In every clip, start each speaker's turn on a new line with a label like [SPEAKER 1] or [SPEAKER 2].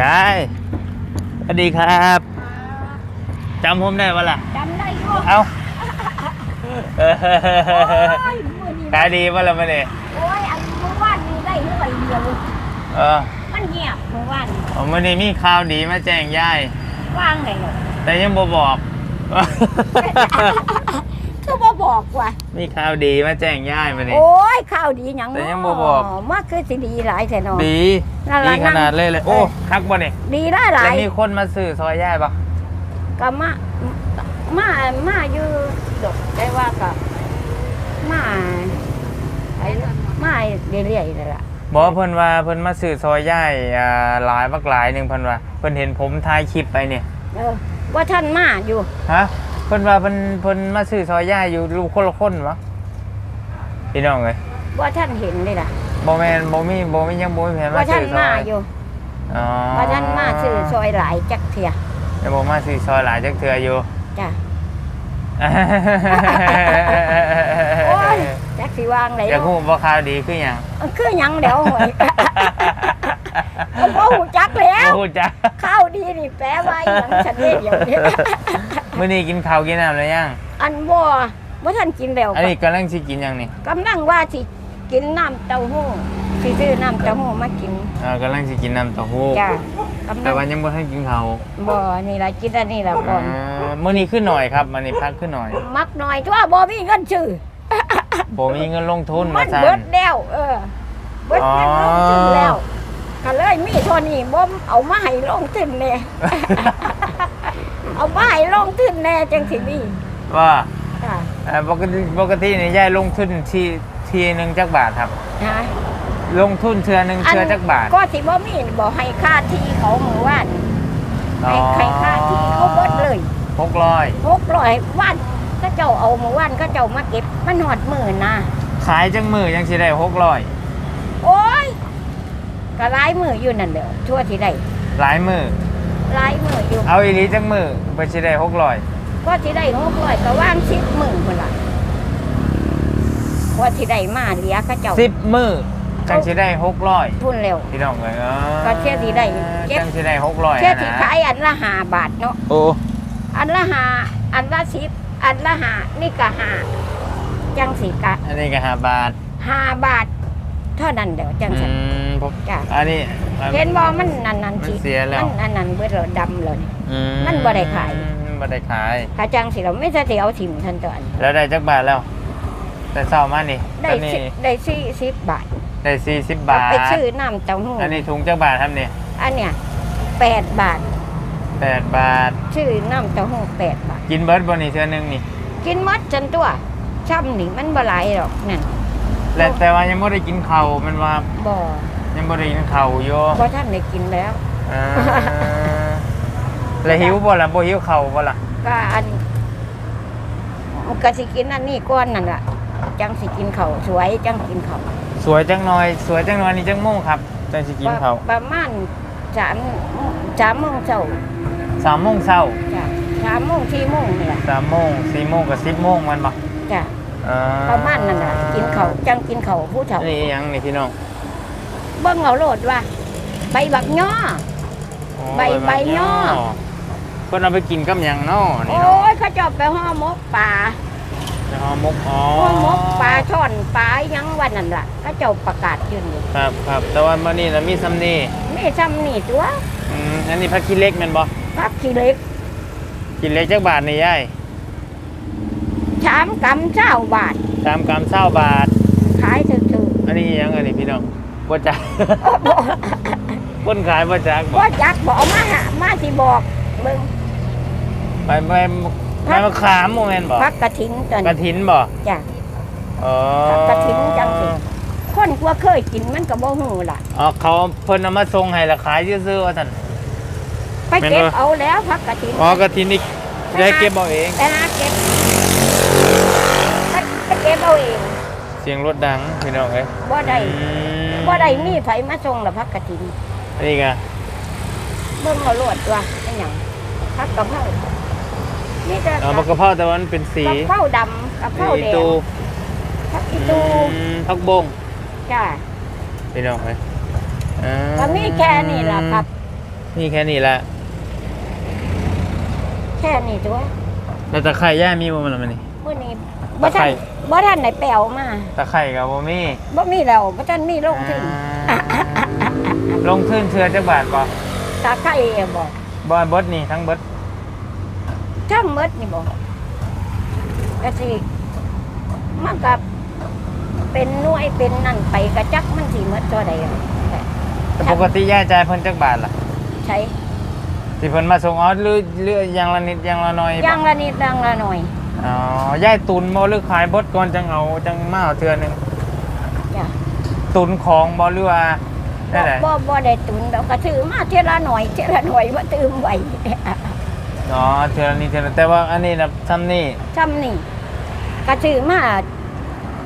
[SPEAKER 1] ยายสวัสดีครับจำผมได้ปะล่ะ
[SPEAKER 2] จำได้อยู่
[SPEAKER 1] เอาเออ
[SPEAKER 2] โอ้ยมื้อนี้
[SPEAKER 1] ขายดีปะล่ะมาเนี่ย
[SPEAKER 2] โอ้ยอันเมื่อวานนี้ได้เท่าไหร่เดียว
[SPEAKER 1] เออ
[SPEAKER 2] มันเงียบเมื่อวาน
[SPEAKER 1] ผมวันนี้มีข่าวดีมาแจ้งยาย
[SPEAKER 2] ว่างเลยเหรอ
[SPEAKER 1] แต่ยังบ่บอก
[SPEAKER 2] คือบ่บอกว่ะ
[SPEAKER 1] มีข่าวดีมาแจ้งยายมาเนี่ย
[SPEAKER 2] โอ้ยข้าวดีหยัง
[SPEAKER 1] แต่ยังบ่บอก
[SPEAKER 2] มาคือสิดีหลายแท้เนาะ
[SPEAKER 1] ดี
[SPEAKER 2] นั่นล่ะ
[SPEAKER 1] ดีขนาดเลยเลย โอ้
[SPEAKER 2] เออ
[SPEAKER 1] คักบ่เนี่ย
[SPEAKER 2] ดีได้หลา
[SPEAKER 1] จะ
[SPEAKER 2] ย
[SPEAKER 1] มีคนมาสื่อซอยยายปะ
[SPEAKER 2] ก็มามามาอยู่ดอกได้ว่าก็มาไอ้มาเรื่อยๆนั่นล่ะ
[SPEAKER 1] บอกว่าเพิ่นว่าเพิ่นมาสื่อซอยยายอ่าหลายบักหลายหนึ่งเพิ่นว่าเพิ่นเห็นผมถ่ายคลิปไปเนี่ย
[SPEAKER 2] เออว่าท่านมาอยู่
[SPEAKER 1] ฮะเพิ่นว่าเพิ่นเพิ่นมาซื้อซอยย่าอยู่ลูกคนละคนวะพี่น้องเอ้ย
[SPEAKER 2] ว่าท่านเห็นเลยล่ะ
[SPEAKER 1] บ่แม่นบ่มีบ่มียังบ่มีแผนมา
[SPEAKER 2] ว่าท่า
[SPEAKER 1] ซื้
[SPEAKER 2] น
[SPEAKER 1] อซอ
[SPEAKER 2] มายอยู่
[SPEAKER 1] อ๋อ
[SPEAKER 2] ว่าท่านมาซื้อซอยหลายจักเทีย
[SPEAKER 1] แต่บ่มาซื้อซอยหลายจักเทื่ออยู่
[SPEAKER 2] จ้ะ โอ้ยจักสิวางไหน
[SPEAKER 1] อยากฮู้บ่ข่าวดีคือหยัง
[SPEAKER 2] คือหยังเดี๋ยวหวยโอ้โหจักแล้ว
[SPEAKER 1] บ่ฮู้จัก
[SPEAKER 2] ข้าวดีนี่แปลว่าอหยังฉันเรียกอย่างนี้
[SPEAKER 1] มื้อนี้กินข้าวกินน้ำแล้วยัง
[SPEAKER 2] อันบ่ว่าท่านกินแล้ว
[SPEAKER 1] อันนี้กำลังสิกินหยังนี่
[SPEAKER 2] กำลังว่าสิกินน้ำเต้าหู้สิซื้อน้ำเต้าหู้มากิน
[SPEAKER 1] เออกำลังสิกินน้ำเต้าหู้
[SPEAKER 2] จ้ะกำ
[SPEAKER 1] แต่
[SPEAKER 2] ลัง
[SPEAKER 1] ว่ายังบ่ทันกินข้าว
[SPEAKER 2] บ่นี่ล่ะกินอันนี้ล่ะก่อน
[SPEAKER 1] อ่ามื้อนี้ขึ้นหน่อยครับมื้อนี้พักขึ้นหน่อย
[SPEAKER 2] มักหน่อยทั่วบ่มีเงินซื้อ
[SPEAKER 1] บ่มีเงินลงทุน
[SPEAKER 2] มั
[SPEAKER 1] มานซั่น
[SPEAKER 2] เบิดแล้วเออเบิดเงินลงทุนแล้วก็เลยมีเท่านี้บ่มเอามาให้ลงทุนแน่ เอามาให้ลงทุนแน่จังสิมี
[SPEAKER 1] ว่า
[SPEAKER 2] ค่ะ
[SPEAKER 1] เอ่อปกติปกตินี่ยายลงทุนทีทีหนึ่งจักบาทครับ
[SPEAKER 2] นะ
[SPEAKER 1] ลงทุนเทือหนึ่งเทือจักบาท
[SPEAKER 2] ก็สิบ่มีบ่ให้ค่าที่เขาหมู่บ้านให้ให้ค่าที่เขาเบิดเลย
[SPEAKER 1] หกร้อย
[SPEAKER 2] 600วันก็เจ้าเอาหมู่บ้านก็เจ้ามาเก็บมันหอดมื้อนะ
[SPEAKER 1] ขายจังมือยังสิได้หกร้อย
[SPEAKER 2] โอ้ยก็หลายมื้ออยู่นั่นเด้อทั่วที่ได้
[SPEAKER 1] หลายมือ
[SPEAKER 2] หลายมื้ออยู่
[SPEAKER 1] เอาอีหลีจังมือไปสิได้หกร้อย
[SPEAKER 2] ก็ที่ได้หกร้อยก็ว่างสิบหมื่นคนละว่าที่ได้มาเหลียก็เจ้า
[SPEAKER 1] สิบมือจังสิได้หกร้อย
[SPEAKER 2] ทุนเร็ว
[SPEAKER 1] พี่น้องเลยอ๋อ
[SPEAKER 2] ก็เชื่อสิได้เก็บ
[SPEAKER 1] จังสิได้หกร้อย
[SPEAKER 2] เชื่อ
[SPEAKER 1] นะ
[SPEAKER 2] ที่ขายอันละห้าบาทเนาะ
[SPEAKER 1] โอ้
[SPEAKER 2] อันละห้าอันละสิบอันละห้านี่ก็ห้าจังสิกะ
[SPEAKER 1] อันนี้ก็ห้าบาท
[SPEAKER 2] ห้าบาท เท่านั้นเดี๋ยวจัง
[SPEAKER 1] อื
[SPEAKER 2] สิ
[SPEAKER 1] มผม
[SPEAKER 2] จ้ะ
[SPEAKER 1] อันนี้
[SPEAKER 2] เห็นบ่มันนั่นนั่น
[SPEAKER 1] มัน
[SPEAKER 2] สิ
[SPEAKER 1] เสียแล้ว
[SPEAKER 2] มันอันนั้นเบิดเราดำเลย
[SPEAKER 1] อื
[SPEAKER 2] มันบ่ได้ขาย
[SPEAKER 1] มันบ่ได้ขาย
[SPEAKER 2] ถ้าจังสิเราไม่ใช่ที่เอาถิ่มทันตัวอัน
[SPEAKER 1] แล้วได้จักบาทแล้ว แต่เศร้ามานี่
[SPEAKER 2] ได้
[SPEAKER 1] อันนี้
[SPEAKER 2] สิได้สี่สิบบาท
[SPEAKER 1] ได้สี่สิบบาท
[SPEAKER 2] ไปซื้อน้ำเต้าหู้
[SPEAKER 1] อันนี้ถุงจักบาทครับนี่
[SPEAKER 2] อันเนี้ยแปดบาท
[SPEAKER 1] แปดบาท
[SPEAKER 2] ชื่อน้ำเต้าหู้แปดบาท
[SPEAKER 1] กินเบิร์ดบนนี่เทือหนึงนี่
[SPEAKER 2] กินหมดจนตัวช่ำนี่มันบ่หลายหรอกนั่น
[SPEAKER 1] และแต่ว่ายังไม่ได้กินข้าวมันว่า
[SPEAKER 2] บ่
[SPEAKER 1] ยังไม่ได้กินข้าวอยู่
[SPEAKER 2] บ่ท่านได้กินแล้ว
[SPEAKER 1] อ่าแล้วหิวบ่ล่ะบ่หิวข้าวบ่ล่ะ
[SPEAKER 2] ก็อันก็สิกินอันนี้ก้อนนั่นล่ะ จังสิกินเขาวสวยจังกินเขาว
[SPEAKER 1] สวยจังหน่อย สวยจังหน่อยนี่จังโมงครับจังสิกินข้าว
[SPEAKER 2] ประมาณสามสามโมงเช้า
[SPEAKER 1] สามโมงเช้า
[SPEAKER 2] จ้ะสามโมงสี่โมงนี่ล่ะ
[SPEAKER 1] สามโมงสี่โมงกับสิบโมงมันบ่
[SPEAKER 2] จ้ะ
[SPEAKER 1] อ่า
[SPEAKER 2] ประมาณนั้นล่ะกินเขาวจังกินเขาวผู้เฒ่า
[SPEAKER 1] นี่อิหยังนี่พี่น้อง
[SPEAKER 2] เบิ่งเอาโลดว่า ใบบักย่อ
[SPEAKER 1] โอ้
[SPEAKER 2] ใบใบย่อ
[SPEAKER 1] เพิ่นเอาไปกินกับหยังเนาะนี่
[SPEAKER 2] โอ้
[SPEAKER 1] เนาะ
[SPEAKER 2] ยเขาเจอบไปห่อหมกป่า
[SPEAKER 1] จะห่อหมกอ๋อ
[SPEAKER 2] ห่อหมกปลาช่อนปลาหยังวันนั้นล่ะเขาเจ้าประกาศยืนอยู่
[SPEAKER 1] ครับครับแต่ว่ามื้อนี้น่ะมีซ้ำนี่
[SPEAKER 2] นี่ซ้ำนี่ตัว
[SPEAKER 1] อืมอันนี้ผักขี้เหล็กแม่นบ่
[SPEAKER 2] พักขี้เหล็ก
[SPEAKER 1] กินเล็กจักบาทนี่ยาย
[SPEAKER 2] ชามกำเจ้าบาท
[SPEAKER 1] สามกรัมเศร้าบาท
[SPEAKER 2] ขายถือ
[SPEAKER 1] อันนี้อิหยังอันนี้พี่น้องบ่จัก คนขายบ่จัก
[SPEAKER 2] ๆ
[SPEAKER 1] บ่
[SPEAKER 2] ว่าจักบอกมาหามาสิบอกมึง
[SPEAKER 1] ไปไปไปมะขามโมเมนต์บ่
[SPEAKER 2] พักกระถินตอน
[SPEAKER 1] กระถินบ่
[SPEAKER 2] จ้ะ
[SPEAKER 1] อ๋อก
[SPEAKER 2] ระถินจังสิ คนกว่าเคยกินมันก็บ่ฮู้ล่ะ
[SPEAKER 1] อ๋อเขาเพิ่นเอามาส่งให้และขายซื่อๆว่าซั่น
[SPEAKER 2] ไป
[SPEAKER 1] แม่น
[SPEAKER 2] เก็บ
[SPEAKER 1] บ่
[SPEAKER 2] เอาแล้วพักกระถิน
[SPEAKER 1] อ๋อกระถินนี่ได้เก็บเอาเอง
[SPEAKER 2] ไปหาเก็บไปไป เก็บเอาเอง
[SPEAKER 1] เสียงรถดังพี่น้องเอ้ย
[SPEAKER 2] บ่ได้
[SPEAKER 1] อืม
[SPEAKER 2] บ่ได้มีไผมาส่งละพักกระถิน
[SPEAKER 1] อันนี้ก็
[SPEAKER 2] เบิ่งเอาโลดว่าเป็นหยังพักกะเพรานี่จะ
[SPEAKER 1] อ๋อบักกะเพราแต่ว่ามันเป็นสี
[SPEAKER 2] กะเพราดำกะเพรา
[SPEAKER 1] สี
[SPEAKER 2] แดง
[SPEAKER 1] ตู
[SPEAKER 2] ผักอีตู
[SPEAKER 1] อืมผักบง
[SPEAKER 2] จ้า
[SPEAKER 1] พี่น้องเอ้ยอ่า
[SPEAKER 2] ก็มีแค่นี้ล่ะครับ
[SPEAKER 1] นี่แค่นี้แหละ
[SPEAKER 2] แค่นี้ตัว
[SPEAKER 1] แล้วตะไคร่ย่ามีบ่มันละมันนี่
[SPEAKER 2] มื้อนี้ บ่ทัน
[SPEAKER 1] ตะไคร้
[SPEAKER 2] บ่ทันได้แปลวมา
[SPEAKER 1] ตะไคร่กับบ่มี
[SPEAKER 2] บ่มีแล้วบ่ทันมีลงถึง
[SPEAKER 1] อ่าลงทุนเทือจักบาทบ่
[SPEAKER 2] ตาไข่บ่
[SPEAKER 1] บ่เบิดนี่ทั้งเบิด
[SPEAKER 2] ทั้งหมดนี่บ่ก็สิมันก็เป็นหน่วยเป็นนั่นไปกระจักมันสิหมดเท่าใดอะ
[SPEAKER 1] แต่ปกติย่าจ่ายเพิ่นจักบาทล่ะ
[SPEAKER 2] ใช้
[SPEAKER 1] ที่เพิ่นมาส่งเอาหรือหรืออย่างละนิดอย่างละหน่อยบ่
[SPEAKER 2] อย่างละนิดอย่างละหน่อย
[SPEAKER 1] อ๋อย่ายตุนบ่หรือขายเบดก่อนจังเอาจังมาเอาเทื่อหนึง
[SPEAKER 2] จ้ะ
[SPEAKER 1] ตุนของบ่หรือว่าได้ได
[SPEAKER 2] บ่บ่ได้ตุนดอกก็ซื้อมาเท่าละหน่อยเท่าละหน่อยบ่ตืมไว้
[SPEAKER 1] อ๋อเทื่อละนิดเทื่อละแต่ว่าอันนี้น่ะซ้ำนี่
[SPEAKER 2] ซ้ำนี่ก็ซื้อมา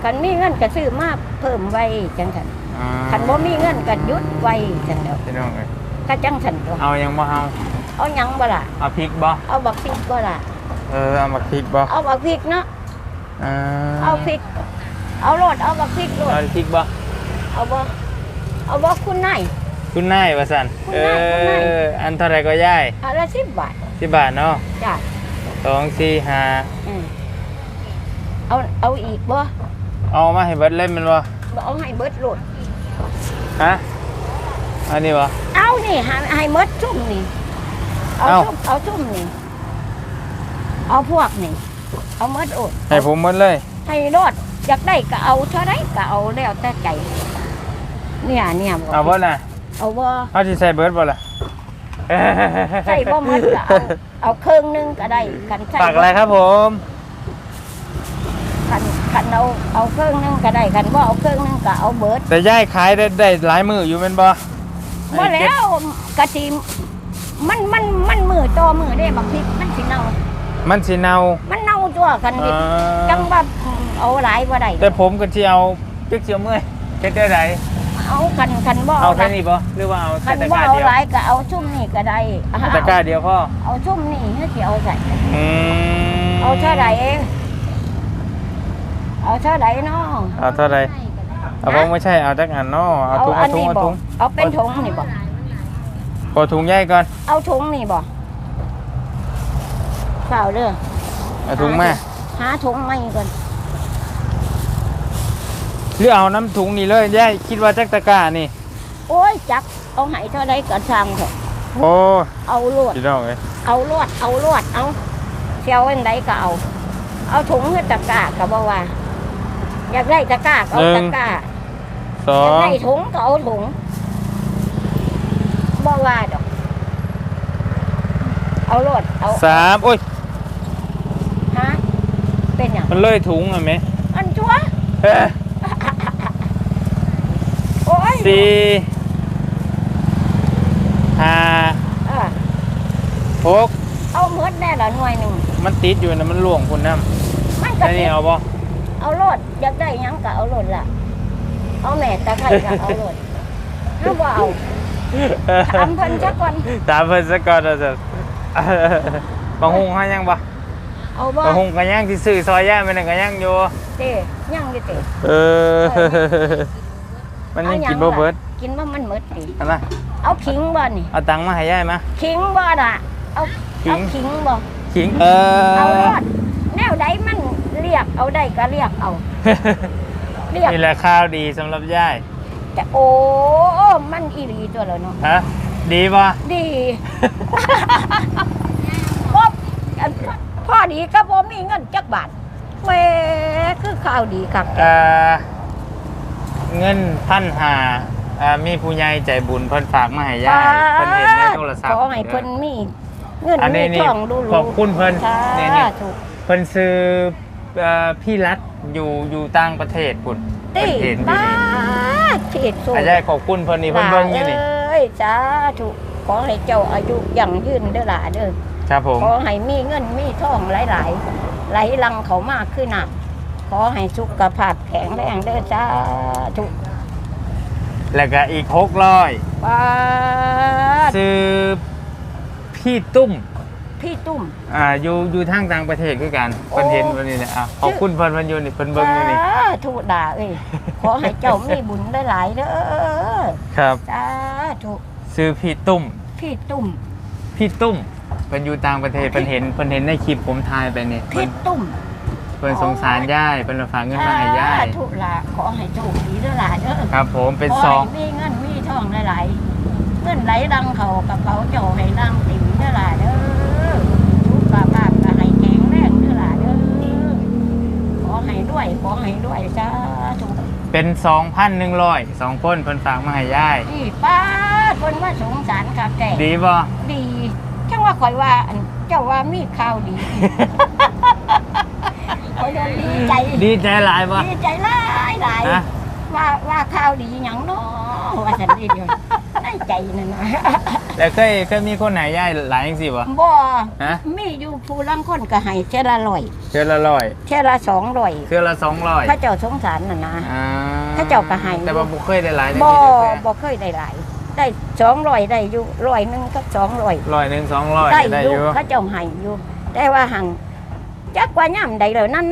[SPEAKER 2] คันมีเงินก็ซื้อมาเพิ่มไว้จังซั่น
[SPEAKER 1] อ๋อ
[SPEAKER 2] คันบ่มีเงินก็หยุดไว้จังเดียว
[SPEAKER 1] พี่น้องเอ้ย
[SPEAKER 2] ก็จังซั่นตัว
[SPEAKER 1] เอายังบ่เอา
[SPEAKER 2] เอาหยังบ่ล่ะ
[SPEAKER 1] เอาพริกบ่
[SPEAKER 2] เอาบักพริกบ่ล่ะ
[SPEAKER 1] เออเอามาพริกบ่
[SPEAKER 2] เอาบักพริกเนาะ
[SPEAKER 1] อ่า
[SPEAKER 2] เอาพริก เอาโลดเอาบักพริกโลด
[SPEAKER 1] เอาพริกบ่
[SPEAKER 2] เอาบ่เอาบ่คุณนาย
[SPEAKER 1] คุณนายว่าซั่น
[SPEAKER 2] คุณ
[SPEAKER 1] เอนา
[SPEAKER 2] ยคุณนาย
[SPEAKER 1] ออันเท่าไหร่ก็ย่าย
[SPEAKER 2] อันละ10บาท
[SPEAKER 1] 10บาทเนาะ
[SPEAKER 2] จ้ะ
[SPEAKER 1] สองสี่ห้า
[SPEAKER 2] อืมเอาเอาอีกบ่
[SPEAKER 1] เอามาให้เบิดเล่มแมันบ่
[SPEAKER 2] บ่เอาให้เบิดโลด
[SPEAKER 1] ฮะอันนี้บ่
[SPEAKER 2] เอานี่ให้ให้หมดชุ่มนี่เอา
[SPEAKER 1] เอ้า
[SPEAKER 2] ชุ่มเอาชุ่มนี่ เอาพวกนี่ เอาหมดโอด
[SPEAKER 1] ให้ผมหมดเลย
[SPEAKER 2] ให้รอดอยากได้ก็เอาเท่าไรก็เอาแล้วแต่ใจ เนี่ยเนี่ยบอก
[SPEAKER 1] เอาบ่น่ะ
[SPEAKER 2] เอาบ่
[SPEAKER 1] เอาสิใส่เบิดบ่ล่ะ
[SPEAKER 2] ใส่บ่หมดก็เอาเอาเครื่องหนึงก็ได้กันใส่
[SPEAKER 1] ฝากอะไรครับผม
[SPEAKER 2] กันกันเอาเอาเครื่องหนึงก็ได้กันบ่เอาเครื่องหนึงก็เอาเบิด
[SPEAKER 1] แต่ย่ายขายได้ได้หลายมืออยู่เป็นบ่
[SPEAKER 2] บ่แล้วกะสิมันมันมันมือต่อมือได้บักพริกมันสิเน่า
[SPEAKER 1] มันสิเนา
[SPEAKER 2] มันเน่าตัวกันดิ
[SPEAKER 1] อ่า
[SPEAKER 2] จังว่าเอาหลายบ่ได้
[SPEAKER 1] แต่ผมก็สิเอาพริกเสียวเมื่อยเฮ็ดได้ได
[SPEAKER 2] เอากันกันบ่
[SPEAKER 1] เอา
[SPEAKER 2] เอา
[SPEAKER 1] แค่นี้บ่หรือว่าเอา
[SPEAKER 2] คั
[SPEAKER 1] แค่
[SPEAKER 2] น
[SPEAKER 1] ตะ
[SPEAKER 2] บ่
[SPEAKER 1] กร้า
[SPEAKER 2] เอา
[SPEAKER 1] เดียว
[SPEAKER 2] หลายก็เอาชุ่มนี่ก็ได้
[SPEAKER 1] ตะกร้าเดียวพ่อ
[SPEAKER 2] เอาชุ่มนี่ให้สิเอาใส่
[SPEAKER 1] อืม
[SPEAKER 2] เอาเท่าไหร่เองเอาเท่าไหร่เนาะ
[SPEAKER 1] เอาเท่าไหร่เอาผมไม่ใช่เอาจักอันเนาะเอาถุง
[SPEAKER 2] อั
[SPEAKER 1] เอาถุง
[SPEAKER 2] นี้
[SPEAKER 1] เอา
[SPEAKER 2] บอ
[SPEAKER 1] ถุ
[SPEAKER 2] ก
[SPEAKER 1] ง
[SPEAKER 2] เอาเป็นถุงนี่บอก
[SPEAKER 1] ขอถุงใหญ่ก่อน
[SPEAKER 2] เอาถุงนี่บอก เปล่าเด้อ
[SPEAKER 1] เอาถุงมา
[SPEAKER 2] หาถุงไม่ก่อน
[SPEAKER 1] หรือเอาน้ำถุงนี่เลยย่ายคิดว่าจักตะกร้านี่
[SPEAKER 2] โอ้ยจักเอาให้เท่าไหร่ก็ช่างเถอะ
[SPEAKER 1] โอ้
[SPEAKER 2] เอาลวด
[SPEAKER 1] พี่น้องเอ้ย
[SPEAKER 2] เอาลวดเอาลวดเอาเชียวอันใดก็เอา เอาถุงให้ตะกร้าก็บอกว่า อยากได้ตะกร้าก็เอาตะกร้า
[SPEAKER 1] สอ
[SPEAKER 2] อยาก
[SPEAKER 1] ง
[SPEAKER 2] ได้ถุงก็เอาถุงบ่ว่าดอก เอาลวดเอา
[SPEAKER 1] สามโอ้ย
[SPEAKER 2] ฮะ เป็นอย่าง
[SPEAKER 1] มันเลยถุงอะไหม
[SPEAKER 2] อันชัว
[SPEAKER 1] เอ้ย
[SPEAKER 2] โอ้ย
[SPEAKER 1] สี่ห้า
[SPEAKER 2] เออ
[SPEAKER 1] หก
[SPEAKER 2] เอาเมดแน่ละหน่วยหนึ่ง
[SPEAKER 1] มันติดอยู่นะมันหลวงคุณน้ำ
[SPEAKER 2] มันก็
[SPEAKER 1] แค่นี้เอาบ่
[SPEAKER 2] เอาโลดอยากได้หยังก็เอาโลดล่ะ เอาแม่ตะไคร้ก็เอาโลดถ้าว่าเอาถามเพิ่นจักก่อน
[SPEAKER 1] ตามเพิ่นซะก่อนเด้อจ้ะบางฮุงเฮายังบ่
[SPEAKER 2] เอาบ่
[SPEAKER 1] บางฮุงก็ยังที่ซื้อซอยย่ามันนก็ยังอยู่
[SPEAKER 2] เต้ยังอยู่เต้
[SPEAKER 1] เออ มันยังกินบ่เบิด
[SPEAKER 2] กินว่ามันหมดดิ
[SPEAKER 1] อันน่ะ
[SPEAKER 2] เอาขิงบ่นี่
[SPEAKER 1] เอาตังค์มาให้ย่ายมา
[SPEAKER 2] ขิงบ่ล่ะเอา
[SPEAKER 1] ขิง
[SPEAKER 2] เอาขิงบ่
[SPEAKER 1] ขิงเอ
[SPEAKER 2] เอาโล
[SPEAKER 1] อ
[SPEAKER 2] ดแนวใดมันเรียกเอาได้ก็เรียกเอาเรียก
[SPEAKER 1] นี่แหละข้าวดีสำหรับย่าย
[SPEAKER 2] แต่โอ้มันอีหลีตัวแล้วเนาะ
[SPEAKER 1] ฮะดีป่ะ
[SPEAKER 2] ดีพ่ออัน พ่อดีก็บ่มีเงินจักบาทแหม่คือข่าวดีครับ
[SPEAKER 1] เอ่อเงินพันหาอ่ามีผู้ใหญ่ใจบุญเพิ่นฝากมาให้ย่ายเพิ่นเห็นในโทรศัพท์
[SPEAKER 2] ขอให้เพิ่นมีเงิน
[SPEAKER 1] อันนี้
[SPEAKER 2] มี
[SPEAKER 1] นี่
[SPEAKER 2] ทองดู
[SPEAKER 1] ขอบคุณเพิ่น
[SPEAKER 2] สา
[SPEAKER 1] เนี่ยเนี่ย
[SPEAKER 2] ธุ
[SPEAKER 1] เพิ่นซื้อเอ่อพี่รัฐอยู่อยู่ต่างประเทศพุ่น
[SPEAKER 2] ติ
[SPEAKER 1] เพิ่นเห็นอยู่
[SPEAKER 2] บ้า
[SPEAKER 1] นี่
[SPEAKER 2] เทิดสู
[SPEAKER 1] อาจารย์ขอบคุณเพิ่นนี่เพิ่นเบิ่งอยู่นี่
[SPEAKER 2] เอ้ยสาธุขอให้เจ้าอายุยั่งยืนเด้อหล่ะเด้อ
[SPEAKER 1] ครับผม
[SPEAKER 2] ขอให้มีเงินมีทองหลายๆไหลลังเขามากขึ้นน่ะ ขอให้สุขภาพแข็งแรงเด้อจ้าทุก
[SPEAKER 1] แล้วก็อีก600
[SPEAKER 2] ป้าด
[SPEAKER 1] ซื้อพี่ตุ้ม
[SPEAKER 2] พี่ตุ้ม
[SPEAKER 1] อ่าอยู่อยู่ทางต่างประเทศคือกัน
[SPEAKER 2] โอ้
[SPEAKER 1] เพิ่นเห็นวันนี้แหละอะขอบคุณเพิ่นเพิ่นอยู่นี่เพิ่นเบิ่งอยู่นี่
[SPEAKER 2] สาธุด่าเอ้ยขอให้เจ้ามีบุญหลายๆเด้อ
[SPEAKER 1] ครับ
[SPEAKER 2] สาธุ
[SPEAKER 1] ซื้อพี่ตุ้ม
[SPEAKER 2] พี่ตุ่ม
[SPEAKER 1] พี่ตุ้ม เป็นอยู่ต่างประเทศเป็นเห็นเป็นเห็นในคลิปผมถ่ายไปเนี่ย
[SPEAKER 2] พี่
[SPEAKER 1] เพิ่น
[SPEAKER 2] ตุ่ม
[SPEAKER 1] เพิ่นสงสารย่ายเป็นฝากเงินมาให้ย่าย
[SPEAKER 2] ถูกละขอให้โชคดีเด้อหลานเด้อ
[SPEAKER 1] ครับ ผมเป็น
[SPEAKER 2] ข
[SPEAKER 1] ซอง
[SPEAKER 2] ให้มีเงินมีทองหลายๆเงินไหลดังเขากระเป๋าเจ้าให้ดังติ่มเด้อหลานเด้อทุกข์กะบาปกะให้แข็งแรงเด้อหลานเด้อขอให้ด้วยขอให้ด้วยสาธุ
[SPEAKER 1] เป็นสองพันหนึ่งร้อยสองคนเพิ่นฝากมาให้ย่าย
[SPEAKER 2] นี่ป้าคนว่าสงสารค่ะแก่
[SPEAKER 1] ดีบ่
[SPEAKER 2] ดีจัง ว่าข่อยว่าอันเจ้าว่ามีข่าวดี ข่อยโดนดีใจ
[SPEAKER 1] ดีใจหลายบ่
[SPEAKER 2] ดีใจหลายหลาย
[SPEAKER 1] ฮะ
[SPEAKER 2] ว่าว่าข่าวดีหยังเนาะว่าฉันดีเดียวในใจนั่นนะ
[SPEAKER 1] แต่เคยเคยมีคนไหนย่ายหลายจังสิบ่
[SPEAKER 2] บ่
[SPEAKER 1] ฮะ
[SPEAKER 2] มีอยู่ผู้ลังคนก็ให้เท่าละร้อย
[SPEAKER 1] เทื่อละร้อย
[SPEAKER 2] เท่าละสองร้อย
[SPEAKER 1] เทื่อละสองร้อย
[SPEAKER 2] พระเจ้าสงสารน่ะนะ
[SPEAKER 1] อ่า
[SPEAKER 2] ถ้าเจ้าก็ให้
[SPEAKER 1] แต่ว่าบ่เคยได้หลายจัง
[SPEAKER 2] บ่
[SPEAKER 1] ซี่เด้อ
[SPEAKER 2] บ่เคยได้หลาย ได้สองร้อยได้อยู่ร้อยหนึงกับสองร้อย
[SPEAKER 1] ร้อยหนึ่งสองร้อย
[SPEAKER 2] ได้
[SPEAKER 1] ได้
[SPEAKER 2] อ
[SPEAKER 1] อยู่ยู่
[SPEAKER 2] เขาเจ้าให้อยู่แต่ว่าหังจักว่าย่ำใดเลยนั่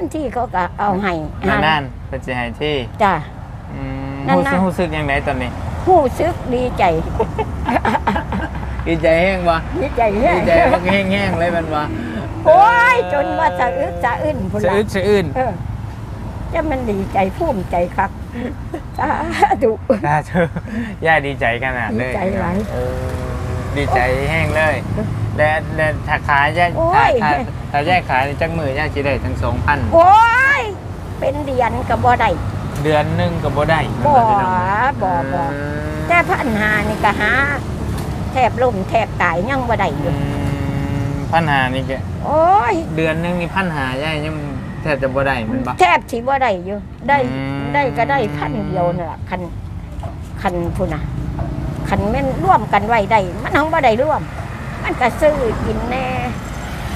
[SPEAKER 2] นๆที่เขาก็เอาให้
[SPEAKER 1] นั่นนั่นๆเป็นสิให้ที่
[SPEAKER 2] จ้ะ
[SPEAKER 1] อืม
[SPEAKER 2] นั่น
[SPEAKER 1] รู้สึก
[SPEAKER 2] น่ะ
[SPEAKER 1] รู้สึกยังไงตอนนี้
[SPEAKER 2] ผู้ซึกดีใจ
[SPEAKER 1] ดีใจแห้งบ่
[SPEAKER 2] ดีใจแฮ
[SPEAKER 1] ดีใจมันแห้งๆเลยมันบ่
[SPEAKER 2] โอ้ยจนว่าสะอึกสะอื้นพุ่น
[SPEAKER 1] สะ
[SPEAKER 2] ละ
[SPEAKER 1] อึดสะอื้น
[SPEAKER 2] เออ จะมันดีใจภูมิใจครับสาธุ
[SPEAKER 1] น่าเธอย่าดีใจขนาดเลย
[SPEAKER 2] ดีใจหลาย
[SPEAKER 1] เออดีใจแห้งเลย และและถ้าขายย่า
[SPEAKER 2] โอ้ย
[SPEAKER 1] ถ้าถ้าถ้าแยกขายในจักมือย่าสิได้ทั้งสองพัน
[SPEAKER 2] โอ้ย เป็นเดียนกับบ่ได้
[SPEAKER 1] เดือนหนึงก็บ่ได้
[SPEAKER 2] บ่
[SPEAKER 1] มันพี่น้อง
[SPEAKER 2] บ่บ่
[SPEAKER 1] อืม
[SPEAKER 2] แต่พันหานี่ก็หาแทบล่มแทบตายยังบ่ได้อ
[SPEAKER 1] อื
[SPEAKER 2] ยู่
[SPEAKER 1] มพันหานี่แก
[SPEAKER 2] โอ้ย
[SPEAKER 1] เดือนหนึงนี่พันหาย่ายัง แทบจะบ่ได้แมันบ่
[SPEAKER 2] แทบสิบ่ได้อยู่ได้
[SPEAKER 1] อืม
[SPEAKER 2] ได้ก็ได้พันเดียวนั่นล่ะคันคันพุ่นน่ะคันแม่นร่วมกันไว้ได้มันหังบ่ได้ร่วม มันก็ซื้อกินแน่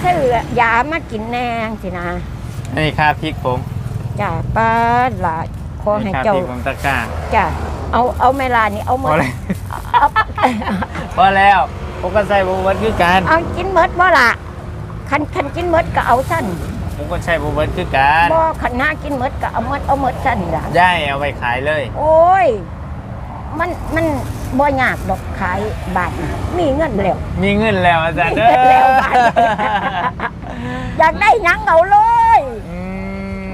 [SPEAKER 2] ซื้อยามากินแน่สินะ
[SPEAKER 1] อันนี้ค่าพริกผม
[SPEAKER 2] จ้าป้าหลาขอให้
[SPEAKER 1] ค่า
[SPEAKER 2] เจ้า
[SPEAKER 1] พริกผมตะกร้า
[SPEAKER 2] จ้าเอาเอาเวลานี่เอาหม
[SPEAKER 1] พอ
[SPEAKER 2] ด
[SPEAKER 1] แล้ว
[SPEAKER 2] เอา
[SPEAKER 1] พอแล้วผมก็ใส่บเบิร์ดคือกัน
[SPEAKER 2] เอากินหมดบ่ล่ะคันคันกินหมดก็เอาสั้น
[SPEAKER 1] ผมก็ใช้บเบิร์ดคือกัน
[SPEAKER 2] บ่คันหน้ากินหมดก็เอาหมดเอาหมดสั้นล่ะ
[SPEAKER 1] ย่ายเอาไปขายเลย
[SPEAKER 2] โอ้ย มันมันบ่ยากดอกขายบาทน่ะมีเงินแล้ว
[SPEAKER 1] มีเงินแล้วอาจารย์
[SPEAKER 2] มี
[SPEAKER 1] เด้
[SPEAKER 2] เงินแล้ว
[SPEAKER 1] อ
[SPEAKER 2] บาท อยากได้หยังเอาเลย
[SPEAKER 1] อื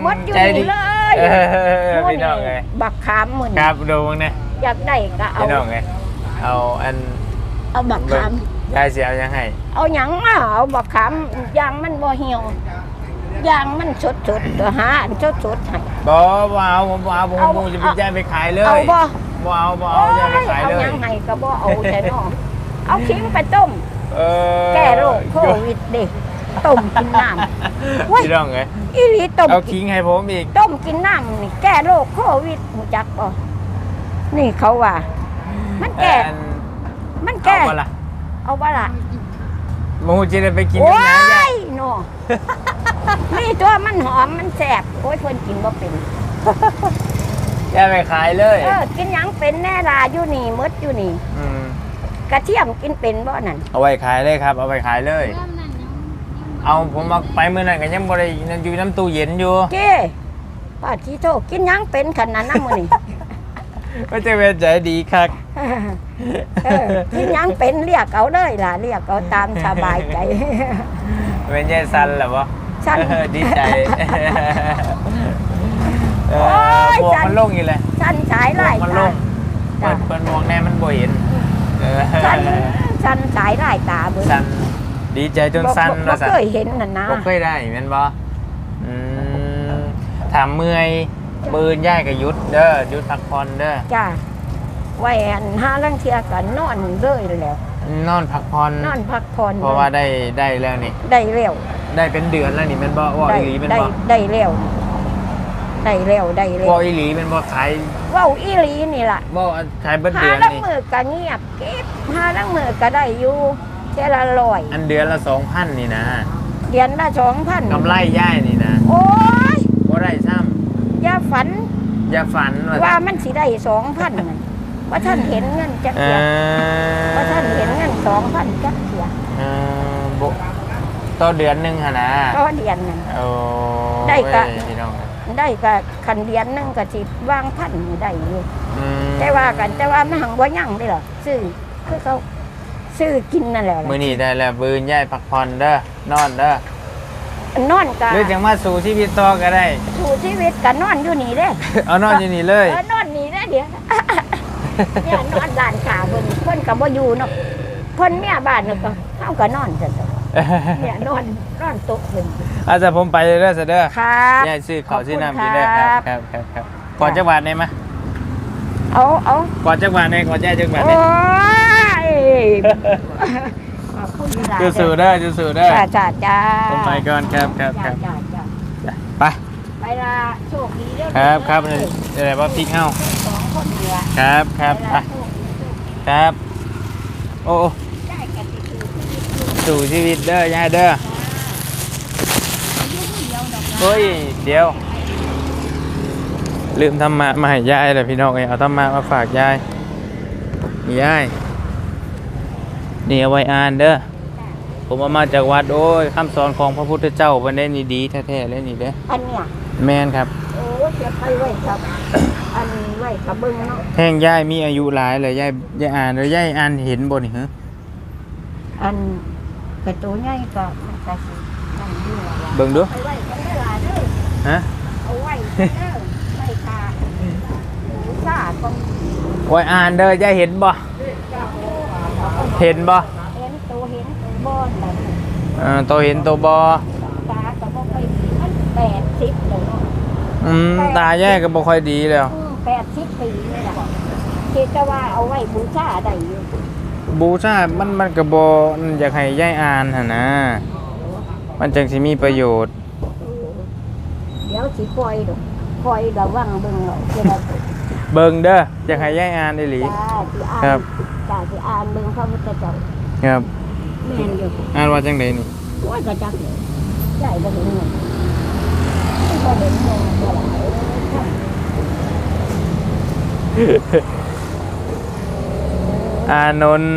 [SPEAKER 2] หมดอยู่
[SPEAKER 1] ใจดี
[SPEAKER 2] นี่เลย
[SPEAKER 1] เออ
[SPEAKER 2] หมด
[SPEAKER 1] พี่น้องเลย
[SPEAKER 2] บักขามมื้อ
[SPEAKER 1] ค
[SPEAKER 2] นี้
[SPEAKER 1] รับดูเนี่ย
[SPEAKER 2] อยากได้ก็เอา
[SPEAKER 1] พี่น้องเลยเอาอัน
[SPEAKER 2] เอาบักขาม
[SPEAKER 1] ยายเสียเอายังให้
[SPEAKER 2] เอาหยังมาเอาบักขามยางมันบ่เหี่ยว ยางมันสดๆตัวหาอันสดๆให้
[SPEAKER 1] บ่บ่เอาผมบ่เอาผม
[SPEAKER 2] เอา
[SPEAKER 1] ผมจะไปย่ายไปขายเลย
[SPEAKER 2] เอาบ่
[SPEAKER 1] บ่เอาบ่เอาย่ายไปขาย
[SPEAKER 2] เอา
[SPEAKER 1] เล
[SPEAKER 2] ห
[SPEAKER 1] ย
[SPEAKER 2] ยังให้ก็บ่เอาแต่นอเอาขิงไปต้ม
[SPEAKER 1] เออ
[SPEAKER 2] แก้โรคโควิดเด็กต้มกินน้ำเว้ย
[SPEAKER 1] พี่น้องเลย
[SPEAKER 2] อีหลีต้ม
[SPEAKER 1] เอา
[SPEAKER 2] กิน
[SPEAKER 1] คิงให้ผมอีก
[SPEAKER 2] ต้มกินน้ำนี่แก้โรคโควิดหูจักบ่นี่เขาว่า มันแก้
[SPEAKER 1] อัน
[SPEAKER 2] มัน
[SPEAKER 1] เอา
[SPEAKER 2] แก้
[SPEAKER 1] บ่ล่ะ
[SPEAKER 2] เอาบ่ล่ะ
[SPEAKER 1] หมูจะได้ไปกิน
[SPEAKER 2] โอ้
[SPEAKER 1] น้ำยาย
[SPEAKER 2] ยเนาะนี่ตัวมันหอมมันแซ่บโอ้ยเพิ่นกินบ่เป็น
[SPEAKER 1] ยายไปขายเลย
[SPEAKER 2] เออ กินหยังเป็นแน่ล่ะอยู่นี่หมดอยู่นี่
[SPEAKER 1] ม
[SPEAKER 2] กระเทียมกินเป็นบ่นั่น
[SPEAKER 1] เอาไว้ขายเลยครับ เอาไปขายเลย เอาผมมาไปเมื่อนั้นก็ยังบ่ได้นั่นอยู่น้ำตู้เย็นอยู่
[SPEAKER 2] เก้ป้าที่โทกินหยังเป็นขนาดนั้นมื้อนี่
[SPEAKER 1] ก็จะเป็นใจดีครับ
[SPEAKER 2] เออกินหยังเป็นเรียกเอาเลยล่ะเรียกเอาตามสบายใจ
[SPEAKER 1] เป็นยายซันเหรอวะ
[SPEAKER 2] ซัน
[SPEAKER 1] ดีใจเอ
[SPEAKER 2] โอ้
[SPEAKER 1] อยบวก
[SPEAKER 2] ซัน
[SPEAKER 1] มันลงอยู่เลย
[SPEAKER 2] สั้นสาย
[SPEAKER 1] บว
[SPEAKER 2] ไล่
[SPEAKER 1] กมันล
[SPEAKER 2] ตาง
[SPEAKER 1] เปิดเปิดมองแน่มันบ่เห็นเออ
[SPEAKER 2] สั้นสั้นสายไล่ตาเบิ่ง
[SPEAKER 1] สันดีใจจนสั้น
[SPEAKER 2] บ่
[SPEAKER 1] ว่าสัน
[SPEAKER 2] เคยเห็นน่ะนะ
[SPEAKER 1] บ่เคยได้แม่นบ่อืมถามเมื่อย ปืนย่ายกับยุดเด้อยุดพักผ่อนเด้อ
[SPEAKER 2] จ้าไว้อันห้าลังเทียก็นอนเลยแล้ว
[SPEAKER 1] นอนพักผ่อน
[SPEAKER 2] นอนพักผ่อน
[SPEAKER 1] เพราะว่าได้ได้แล้วนี่
[SPEAKER 2] ได้เร็ว
[SPEAKER 1] ได้เป็นเดือนแล้วนี่แม่นบ่ว่า
[SPEAKER 2] ได้
[SPEAKER 1] อีหลีแม่น
[SPEAKER 2] ได้
[SPEAKER 1] บ่
[SPEAKER 2] ได้เร็วได้เร็วได้เร็ว
[SPEAKER 1] ว่าอีหลีแม่นบ่ขาย
[SPEAKER 2] เว้าอีหลีนี่ล่ะ
[SPEAKER 1] บ่ขายเบิด
[SPEAKER 2] ห้า
[SPEAKER 1] เดือน
[SPEAKER 2] ลัง
[SPEAKER 1] นี่
[SPEAKER 2] มือก็เงียบเก็บห้าลังมือก็ได้อยู่เจละร้อย
[SPEAKER 1] อันเดือนละ2,000นี่นะ
[SPEAKER 2] เดือนละสองพัน
[SPEAKER 1] กำไรย่ายนี่นะ
[SPEAKER 2] โอ้ย
[SPEAKER 1] บ่ได้ซ้ำ
[SPEAKER 2] อย่า ฝัน
[SPEAKER 1] อย่าฝันว่า
[SPEAKER 2] ว่ามันสิได้สองพันว่าท่านเห็นเงินจัก
[SPEAKER 1] เอ
[SPEAKER 2] เสีย
[SPEAKER 1] อ
[SPEAKER 2] ว่าท่านเห็นเงินสองพันจักเสีย
[SPEAKER 1] เออบ่ต่อเดือนหนึงหั่นนะ
[SPEAKER 2] ก็เดือนนั้น
[SPEAKER 1] โอ้
[SPEAKER 2] ได้กะ
[SPEAKER 1] เว้ยพี่น้อง
[SPEAKER 2] ได้ก็คันเดือนหนึงก็สิวางพันนี่ได้อยู่
[SPEAKER 1] อืม
[SPEAKER 2] แต่ว่ากันแต่ว่ามันหังบ่ยั่งได้หรอซื้อคือเขาซื้อกินนั่นแหละ
[SPEAKER 1] มื้อนี้ได้แล้วบืนยายพักผ่อนเด้อนอนเด้อ น
[SPEAKER 2] อนกะ
[SPEAKER 1] หรือจังมาสู่ชีวิตต่อก็ได้
[SPEAKER 2] สู่ชีวิตกะนอนอยู่นี่เด้
[SPEAKER 1] เอานอนอยู่นี่เลย
[SPEAKER 2] เออนอนนี่เด้เดี๋ยวเนี่ยนอนด้านขาเพิ่นเพิ่นก็บ่อยู่เนาะเพิ่นเมียบ้านเนาะก็เฮาก็นอนจังซั่นเนี่ยนอนนอนตกเพิ่น
[SPEAKER 1] อาจจะผมไปเด้อซะเด้อ
[SPEAKER 2] ครับ
[SPEAKER 1] ยายซื้อข้าว
[SPEAKER 2] ขอบคุณ
[SPEAKER 1] ซื้อน้ำกินเด้อค
[SPEAKER 2] ครั
[SPEAKER 1] รับบครับครับครับก่อนจักบาทได้มั้ย
[SPEAKER 2] เอาเอา
[SPEAKER 1] ก่อนจักบาทได้ก่อนยายจักบาท
[SPEAKER 2] โอ้
[SPEAKER 1] ได้
[SPEAKER 2] ยขอบ คุณหลาย
[SPEAKER 1] จูสูเด้อจูสูเด้อ
[SPEAKER 2] จ้าจ้าจ้า
[SPEAKER 1] ผมไปก่อนครับครับค
[SPEAKER 2] จ้า
[SPEAKER 1] รับ
[SPEAKER 2] จ้าจ้า
[SPEAKER 1] ไป
[SPEAKER 2] ไปละโชคดีเด้อ
[SPEAKER 1] ครับครับนี่อะไรว่าพริกเฮา
[SPEAKER 2] สองคนเหลือ
[SPEAKER 1] ครับครับ
[SPEAKER 2] ไป
[SPEAKER 1] ไป
[SPEAKER 2] ละโชคดีโชคดี
[SPEAKER 1] ครับ โอ้โอ้
[SPEAKER 2] ได้กันติดอยู่
[SPEAKER 1] สู่ชีวิตเด้อยายเด้อเฮ้ยเดี๋ยว ลืมธรรมะมาให้ยายเลยพี่น้องเอ้ยเอาธรรมะมาฝากยายนี่ยายนี่เอาไว้อ่านเด้อ ผมเอามาจากวัดโอ้ยคำสอนของพระพุทธเจ้าวันนี้นี่ดีแท้ๆเลยนี่เด้อ
[SPEAKER 2] อันเนี้ย
[SPEAKER 1] แม่นครับ
[SPEAKER 2] โอ้จะไปไว้ครับ อันไว้กับเบิ้งเนาะ
[SPEAKER 1] แห้งยายมีอายุหลายเลยยายยายอ่านแล้วยายอ่านเห็นบ่นี่ฮะ
[SPEAKER 2] อันกระตัวใหญ่ก็มันก็สินั่นอยู่ว่า
[SPEAKER 1] เบิ่งดู
[SPEAKER 2] ไปไว้กันได้หลายเด้อ
[SPEAKER 1] ฮะ
[SPEAKER 2] เอาไว้เด้อไว้ค่ะหมูซ่าก็
[SPEAKER 1] โอ้ยอ่านเด้อยายเห็นบ่เห็นบ่
[SPEAKER 2] อนแบบ
[SPEAKER 1] เอ่าโตเห็นโตบ่
[SPEAKER 2] ตาก็บ่ค่อยดีมันแปดสิบเลยเนาะ
[SPEAKER 1] อืมตายายก็บ่ค่อยดีแล้ว
[SPEAKER 2] อืมแปดสิบปีนี่แหละคิดแต่ว่าเอาไว้บูชาได้อยู่
[SPEAKER 1] บูชามันมันก็บ่อยากให้ยายอ่านหั่นนะ มันจังสิมีประโยชน์
[SPEAKER 2] เดี๋ยวสิคอยดอกคอยระวังเบิ่งเอาเวลา
[SPEAKER 1] เบิ่งเด้ออยากให้ยายอ่านอีหลี
[SPEAKER 2] จ้าสิอ่าน
[SPEAKER 1] ครับ
[SPEAKER 2] จ้าสิอ่านเบิ่งพระพุทธเจ้า
[SPEAKER 1] ครับ
[SPEAKER 2] แม่นอยู่
[SPEAKER 1] อ่านว่าจังไดนี่
[SPEAKER 2] โอ้ยกระจักเลยใหญ่บ่เห็นเงินบ่เห็นเงินบ่หลาย
[SPEAKER 1] อานนท์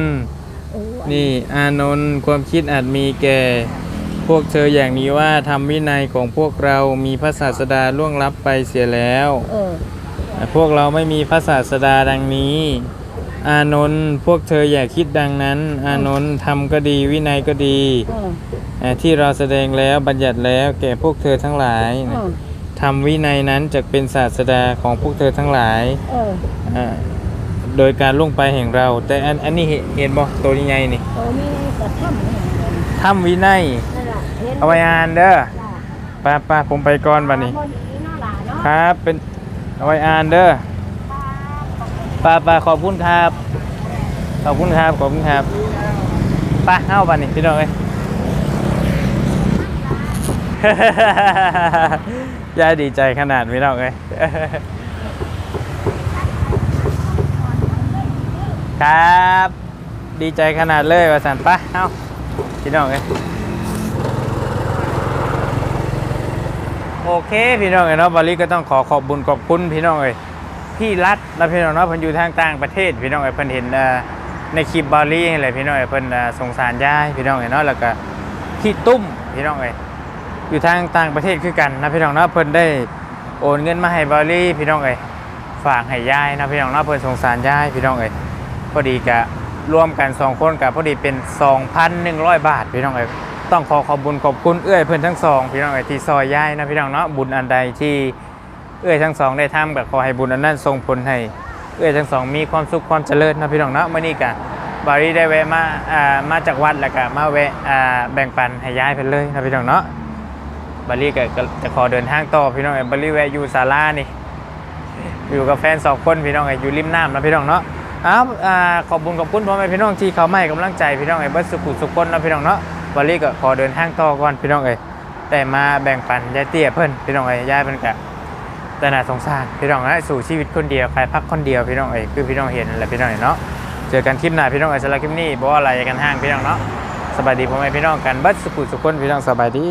[SPEAKER 2] เออ
[SPEAKER 1] นี่อานนท์ความคิดอาจมีแก่ พวกเธออย่างนี้ว่าทำวินัยของพวกเรามีพระศาสดาล่วงลับไปเสียแล้ว
[SPEAKER 2] เออ
[SPEAKER 1] แต่พวกเราไม่มีพระศาสดาดังนี้ อานนท์พวกเธออย่าคิดดังนั้น อานนท์ทำก็ดีวินัยก็ดี
[SPEAKER 2] เออ
[SPEAKER 1] เอ่อที่เราแสดงแล้วบัญญัติแล้วแก่พวกเธอทั้งหลาย
[SPEAKER 2] เอ
[SPEAKER 1] นะ
[SPEAKER 2] อ
[SPEAKER 1] ทำวินัยนั้นจะเป็นศาสดาของพวกเธอทั้งหลาย
[SPEAKER 2] เออ
[SPEAKER 1] อ่าโดยการล่วงไปแห่งเรา แต่อันอันนี้เห็นเห็นบ่ตัวใหญ่ๆนี่
[SPEAKER 2] ตัวนี้กระทำนี่
[SPEAKER 1] ทำวินัย
[SPEAKER 2] นั่นล่ะเห็น
[SPEAKER 1] เอาไว้อ่านเด้อ
[SPEAKER 2] จ้า
[SPEAKER 1] ป้าป้าผมไปก่อนบัดนี้
[SPEAKER 2] บ่ดีเนาะล่ะเนาะ
[SPEAKER 1] ครับเป็นเอาไว้อ่านเด้อ ป้าป้าขอบคุณครับ ขอบคุณครับ ขอบคุณครับป้าเข้าบัดนี้พี่น้องเอ้ย ยายดีใจขนาดพี่น้องเอ้ย ครับ ดีใจขนาดเลยว่าสันป้าเอ้าพี่น้องเอ้ยโอเค พี่น้องเอ้ยเนาะบอลลี่ก็ต้องขอขอบบุญขอบคุณพี่น้องเอ้ย พี่รัฐและพี่น้องเนาะเพิ่นอยู่ทางต่างประเทศพี่น้องเอ้เพิ่นเห็นในคลิปบอลลี่นี่แหละพี่น้องเอ้เพิ่นสงสารยายพี่น้องเอ้เนาะแล้วก็พี่ตุ้มพี่น้องเอ้อยู่ทางต่างประเทศคือกันนะพี่น้องเนาะเพิ่นได้โอนเงินมาให้บอลลี่พี่น้องเอ้ฝากให้ยายนะพี่น้องเนาะเพิ่นสงสารยายพี่น้องเอ้พอดีกะรวมกันสองคนกับพอดีเป็น 2,100 บาทพี่น้องเอ้ต้องขอขอบบุญขอบคุณเอื้อยเพื่อนทั้งสองพี่น้องเอ้ที่ซอยย้ายนะพี่น้องเนาะบุญอันใดที่ เอื้อยทั้งสองได้ทำกับขอให้บุญอันนั้นส่งผลให้เอื้อยทั้งสองมีความสุขความเจริญนะพี่น้องเนาะเมื่อนี้กะบารีได้แวะมาอ่ามาจากวัดแล้วก็มาแวะอ่าแบ่งปันให้ย้ายเพิ่นเลยนะพี่น้องเนาะบารีก็ก็จะขอเดินทางต่อพี่น้องเอ้บารีแวะอยู่ศาลานี่อยู่กับแฟนสองคนพี่น้องอ้ยอยู่ริมน้ำนะพี่น้องเนาะอ้าวอ่าขอบคุญขอบคุณพ่อแม่พี่น้องที่เขาไม่กำลังใจพี่น้องเอ้เบิดสุขุสุขคนนะพี่น้องเนาะบอลลี่ก็ขอเดินทางต่อก่อนพี่น้องเอ้แต่มาแบ่งปันยายเตี้ยเพิ่นพี่น้องเอ้ยยายเพิ่นกะ แต่น่าสงสารพี่น้องนะสู่ชีวิตคนเดียวใครพักคนเดียวพี่น้องเอ้ยคือพี่น้องเห็นนั่นแหละพี่น้องเอ้ยเนาะเจอกันคลิปหน้าพี่น้องอ้ยสลับคลิปนี้บ่อะไรกันห้างพี่น้องเนาะสบายดีพ่อแม่พี่น้องกันบัดสุขุสุขคนพี่น้องสบายดี